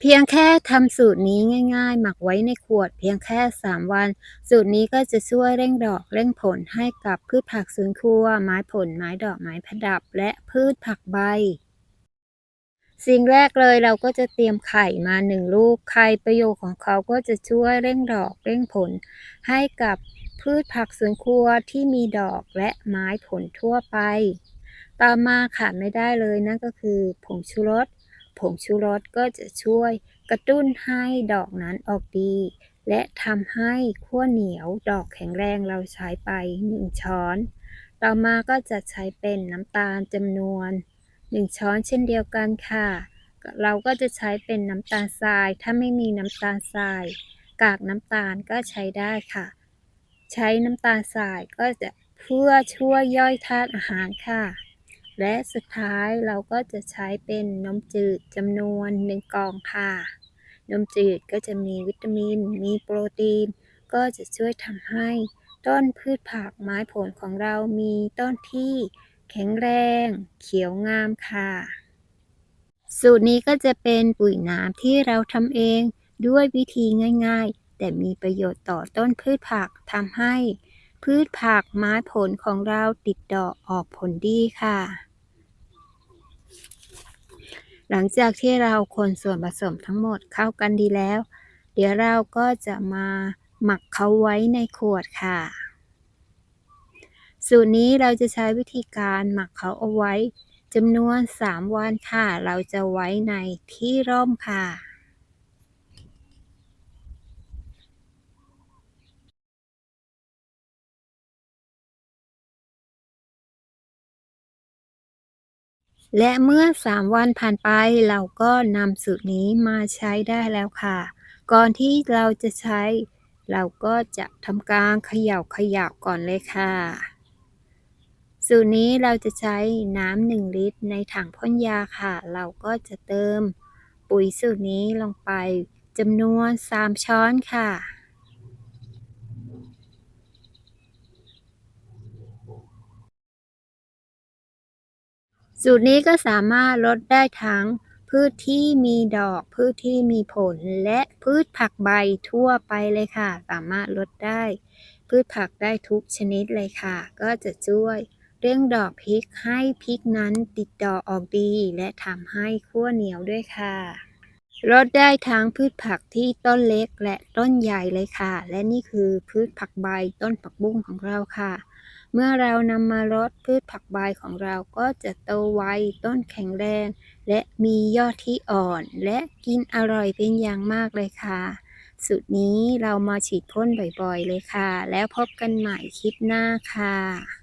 เพียงแค่ทำสูตรนี้ง่าย ๆ หมักไว้ในขวดเพียงแค่ 3 วัน สูตรนี้ก็จะช่วยเร่งดอกเร่งผลให้กับพืชผักสวนครัว ไม้ผล ไม้ดอกไม้ประดับ และพืชผักใบ สิ่งแรกเลยเราก็จะเตรียมไข่มา1ลูก ไข่ประโยชน์ของเขาก็จะช่วยเร่งดอกเร่งผล ให้กับพืชผักสวนครัวที่มีดอกและไม้ผลทั่วไป ต่อมาขาดไม่ได้เลยนั่นก็คือผงชูรส ผงชูรสก็จะช่วยกระตุ้นให้ดอกนั้นออกดี และทำให้ขั้วเหนียวดอกแข็งแรงเราใช้ไป 1 ช้อน ต่อมาก็จะใช้เป็นน้ำตาลจำนวน 1 ช้อนเช่นเดียวกันค่ะ เราก็จะใช้เป็นน้ำตาลทราย ถ้าไม่มีน้ำตาลทราย กากน้ำตาลก็ใช้ได้ค่ะ ใช้น้ำตาลทรายก็จะเพื่อช่วยย่อยธาตุอาหารค่ะ และสุดท้ายเราก็จะใช้เป็นนมจืดจำนวน 1กล่องค่ะ นมจืดก็จะมีวิตามิน มีโปรตีน ก็จะช่วยทำให้ต้นพืชผักไม้ผลของเรามีต้นที่แข็งแรง เขียวงามค่ะ สูตรนี้ก็จะเป็นปุ๋ยน้ำที่เราทำเองด้วยวิธีง่าย ๆ แต่มีประโยชน์ต่อต้นพืชผักทำให้พืชผักไม้ผลของเราติดดอกออกผลดีค่ะ หลังจากที่เราคนส่วนผสมทั้งหมดเข้ากันดีแล้ว เดี๋ยวเราก็จะมาหมักเขาไว้ในขวดค่ะ สูตรนี้เราจะใช้วิธีการหมักเขาเอาไว้จำนวน 3 วันค่ะ เราจะไว้ในที่ร่มค่ะ และเมื่อ 3 วันผ่านไปเราก็นำสูตรนี้มาใช้ได้แล้วค่ะ ก่อนที่เราจะใช้ เราก็จะทำการเขย่าๆก่อนเลยค่ะ สูตรนี้เราจะใช้น้ำ1ลิตรในถังพ่นยาค่ะ เราก็จะเติม ปุ๋ยสูตรนี้ลงไปจำนวน 3 ช้อนค่ะ สูตรนี้ก็สามารถลดได้ทั้งพืชที่มีดอก พืชที่มีผล และพืชผักใบทั่วไปเลยค่ะ สามารถลดได้ พืชผักได้ทุกชนิดเลยค่ะ ก็จะช่วยเรื่องดอกพริกให้พริกนั้นติดดอกออกดี และทำให้ขั้วเหนียวด้วยค่ะ ลดได้ทั้งพืชผักที่ต้นเล็กและต้นใหญ่เลยค่ะ และนี่คือพืชผักใบต้นผักบุ้งของเราค่ะ เมื่อเรานำมาลดพืชผักใบของเราก็จะโตไวต้นแข็งแรง และมียอดที่อ่อน และกินอร่อยเป็นอย่างมากเลยค่ะสูตรนี้เรามาฉีดพ่นบ่อยๆเลยค่ะ แล้วพบกันใหม่คลิปหน้าค่ะ